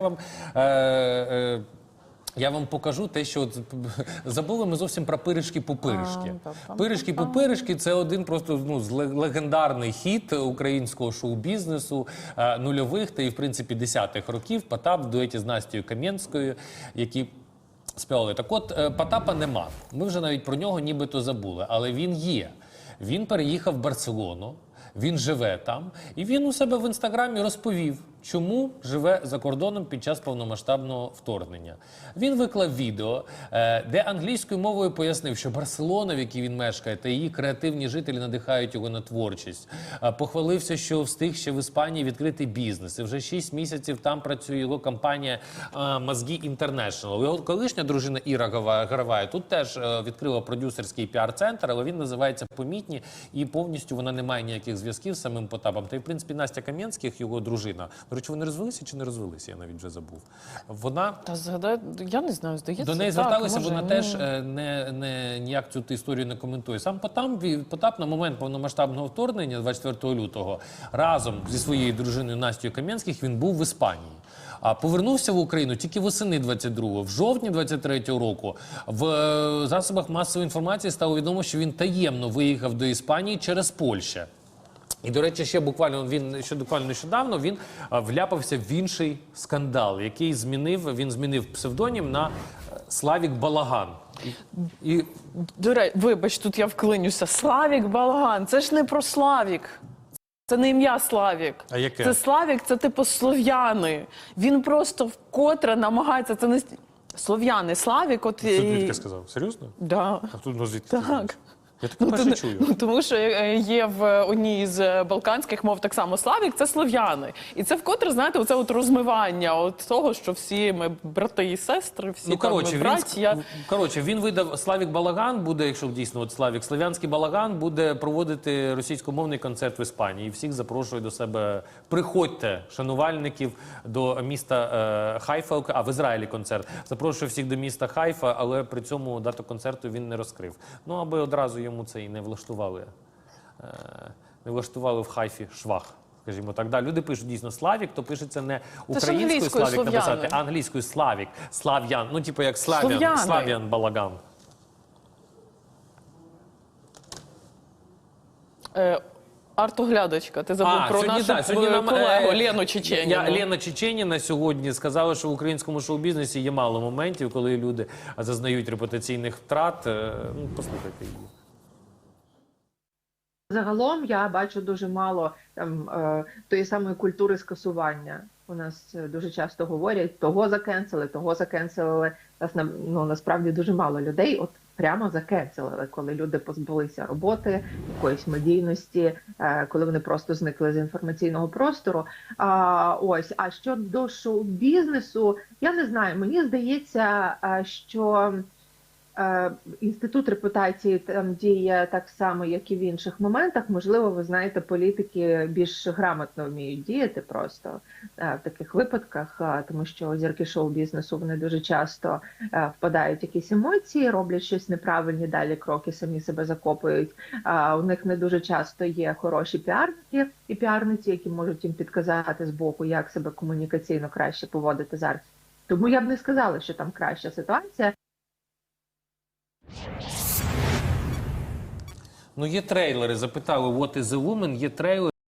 вам. Е, е, я вам покажу те, що от, забули ми зовсім про пиріжки пупиришки. Пиріжки пупиришки це один просто ну, легендарний хіт українського шоу-бізнесу е, нульових та і в принципі десятих років. Потап в дуеті з Настю Кам'янською, які співали. Так от е, Потапа нема. Ми вже навіть про нього нібито забули, але він є. Він переїхав в Барселону. Він живе там, і він у себе в інстаграмі розповів, чому живе за кордоном під час повномасштабного вторгнення. Він виклав відео, е, де англійською мовою пояснив, що Барселона, в якій він мешкає, та її креативні жителі надихають його на творчість. Е, Похвалився, що встиг ще в Іспанії відкрити бізнес. І вже 6 місяців там працює його компанія е, Мозги Інтернешнл. Його колишня дружина Іра Гаравая тут теж відкрила продюсерський піар-центр, але він називається Помітні і повністю вона не має ніяких зв'язків з самим Потапом. Та й в принципі Настя Кам'янських, його дружина. Речі, вони розвелися чи не розвелися? Я навіть вже забув. Вона Та згадай, я не знаю, здається. до неї так, зверталися, може, вона ну, теж е, не, не ніяк цю історію не коментує. Сам Потап, Потап на момент повномасштабного вторгнення, 24 лютого, разом зі своєю дружиною Настю Кам'янських він був в Іспанії. А повернувся в Україну тільки восени 22-го. В жовтні 23-го року в е, засобах масової інформації стало відомо, що він таємно виїхав до Іспанії через Польщу. І, до речі, ще буквально він ще буквально нещодавно він вляпався в інший скандал, який змінив він змінив псевдонім на е, Славік Балаган. І, і До речі, вибач, тут я вклинюся. Славік Балаган, це ж не про Славік. Це не ім'я Славік. А яке? Це Славік, це типу слов'яни. Він просто вкотре намагається. Це не слов'яни. Славік, от Тут і- звідки сказав? Серйозно? Да. А тут ну, звідки? Так. Я таке перше то- чую. ну, тому що е, є в одній з е, балканських мов так само Славік, це слов'яни. І це вкотре, знаєте, оце от розмивання от того, що всі ми брати і сестри, всі Ну, там коротше, ми він, браття. ск- коротше, він видав Славік Балаган буде, якщо дійсно от Славік, Слав'янський Балаган буде проводити російськомовний концерт в Іспанії. І всіх запрошує до себе. Приходьте, шанувальників, до міста е, Хайфа, а в Ізраїлі концерт. Запрошує всіх до міста Хайфа, але при цьому дату концерту він не розкрив. Ну, аби одразу йому це і не влаштували. Е, не влаштували в Хайфі швах. Скажімо так, да, люди пишуть дійсно Славік, то пишеться не українською Славік слов'яни. написати, а англійською Славік, Слав'ян. Ну, типу, як Слав'ян, Слав'ян Балаган. Е, Артоглядочка, ти забув про сьогодні, нашу да, сьогодні нам, колегу е, Лену Чеченіну. Я, Лена Чеченіна сьогодні сказала, що в українському шоу-бізнесі є мало моментів, коли люди зазнають репутаційних втрат. Е, Ну, послухайте її. Загалом я бачу дуже мало там е, тої самої культури скасування. У нас е, дуже часто говорять того закенсили, того закенсили. Нас на- ну насправді дуже мало людей. От прямо закенсили, коли люди позбулися роботи, якоїсь медійності, е, коли вони просто зникли з інформаційного простору. А ось а щодо шоу-бізнесу, я не знаю. Мені здається, що. Е, Інститут репутації там діє так само, як і в інших моментах. Можливо, ви знаєте, політики більш грамотно вміють діяти просто е, в таких випадках, е, тому що зірки шоу-бізнесу вони дуже часто впадають в якісь емоції, роблять щось неправильні, далі кроки самі себе закопують. У них не дуже часто є хороші піарники і піарниці, які можуть їм підказати з боку, як себе комунікаційно краще поводити зараз. Тому я б не сказала, що там краща ситуація. Ну, є трейлери. Запитали, what is a woman? Є трейлери.